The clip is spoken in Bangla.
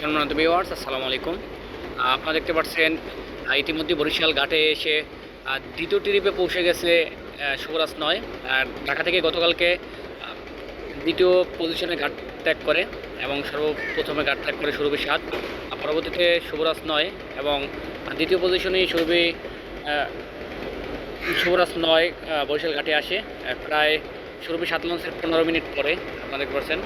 সম্মানিত ভিউয়ার্স আসসালামু আলাইকুম আপনারা দেখতে পাচ্ছেন ইতিমধ্যে বরিশাল ঘাটে এসে দ্বিতীয় ট্রিপে পৌঁছে গেছে শুভরাজ নয়। আর ঢাকা থেকে গতকালকে দ্বিতীয় পজিশনে ঘাট ত্যাগ করে এবং সর্বপ্রথমে ঘাট ত্যাগ করে সুরভি সাত। পরবর্তীতে শুভরাজ নয় এবং দ্বিতীয় পজিশনেই সুরভি শুভরাজ নয় বরিশাল ঘাটে আসে প্রায় সুরভি সাত লঞ্চের পনেরো মিনিট পরে, আপনারা দেখতে পাচ্ছেন।